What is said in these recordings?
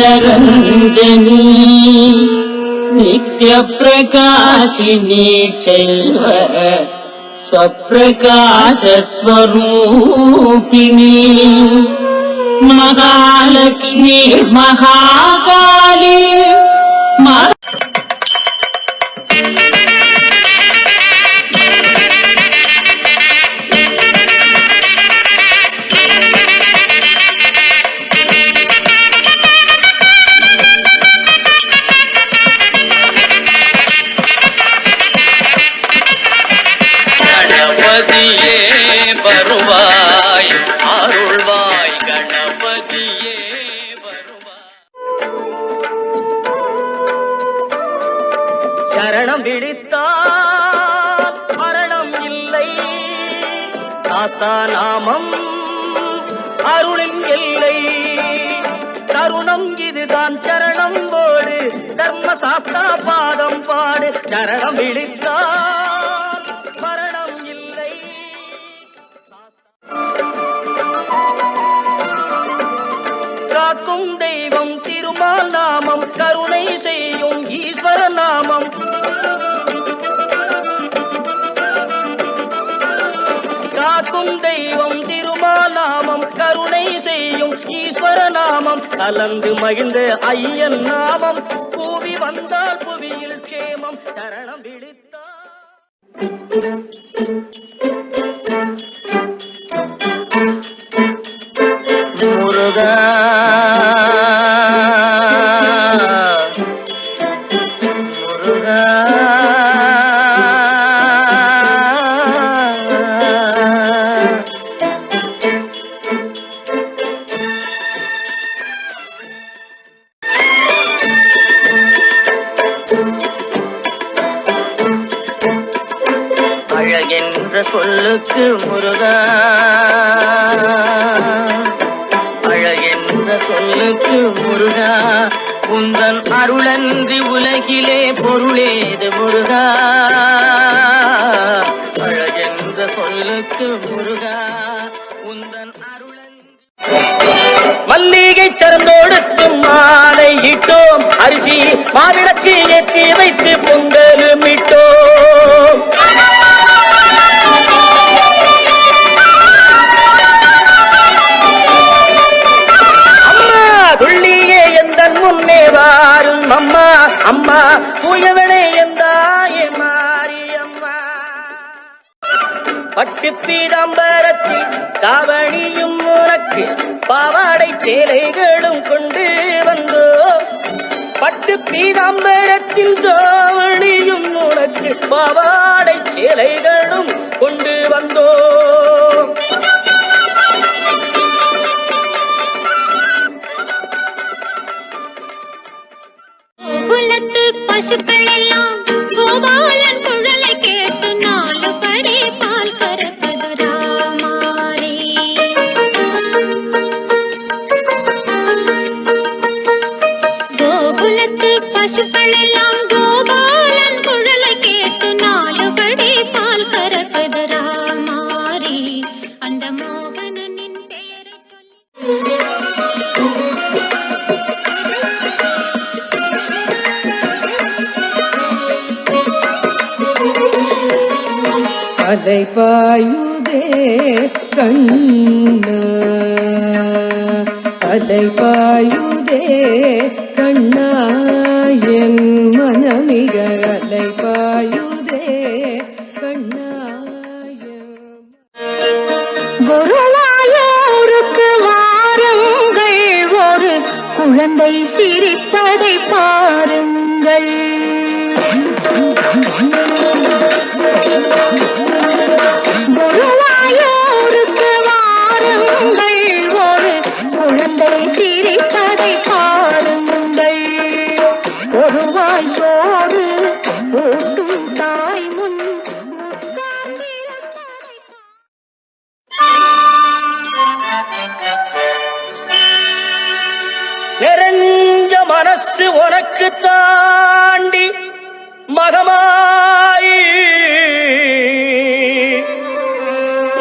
നന്ദിവീരനരഞ്ജനീ നിത്യപ്രകാശിനീ ചെയ്യ स्वप्रकाशस्वरूपिणी महालक्ष्मी महाकाले சரணம் விழித்தால் மரணம் இல்லை. சாஸ்தா நாமம் அருளின் இல்லை தருணம் இதுதான் சரணம் போடு. தர்ம சாஸ்தா பாதம் பாடு. சரணம் விழித்தால் கலந்து மகிழ்ந்த ஐயன் நாமம். கூவி வந்தால் புவியில் க்ஷேமம். தரணம் பிடித்தால் என்ற சொல்லுக்கு முருகா. அழகென்ற சொல்லுக்கு முருகா. உந்தன் அருளன்றி உலகிலே பொருளேது முருகா. அழகென்ற சொல்லுக்கு முருகா. உந்தன் அருளன்றி மல்லிகை சரந்தோடுத்து மாலை இட்டோம். அரிசி மாவிளக்கு ஏற்றி வைத்து பொங்கலும் இட்டோம். பட்டு பீதாம்பரத்தில் தாவணியும் உனக்கு பாவாடை சேலைகளும் கொண்டு வந்தோ. பட்டு பீதாம்பரத்தில் தாவணியும் உனக்கு பாவாடை சேலைகளும் கொண்டு வந்தோ. அதை பாயுதே கண்ணா அதை பாயுதே கண்ணா என் மனமிக அலை பாயுதே கண்ணா என் வாருங்கள் ஒரு குழந்தை சிரிப்பதை பாருங்கள் Thank you. போது தாய் முன். நெறஞ்ச மனசு உனக்கு தாண்டி மதமாய்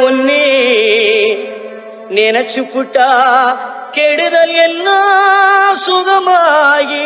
ஒன்னே நினைச்சு புட்டா கெடுதல் எல்லாம் சுகமாயி.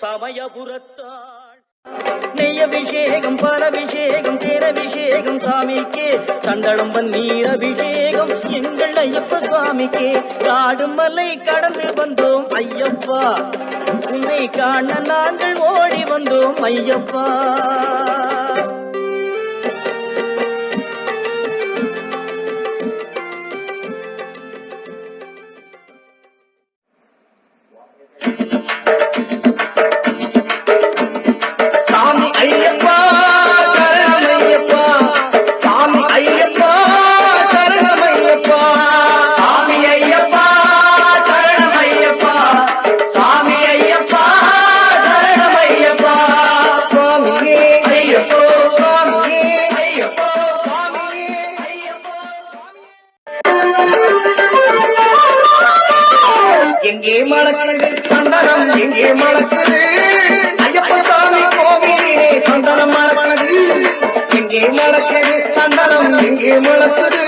சமயபுரத்தாள். நெய்யபிஷேகம் பரபிஷேகம் தேரபிஷேகம் சாமிக்கே. சண்டளம் பன்னீர் அபிஷேகம் எங்கள் ஐயப்ப சுவாமிக்கே காடு மலை கடந்து வந்தோம் ஐயப்பா. உன்னை காண நாங்கள் ஓடி வந்தோம் ஐயப்பா. எங்கே மணக்குது சந்தனம் எங்கே மணக்குது ஐயப்ப சாமி கோவிலே சந்தனம் மணக்குது எங்கே மணக்குது சந்தனம் எங்கே மணக்குது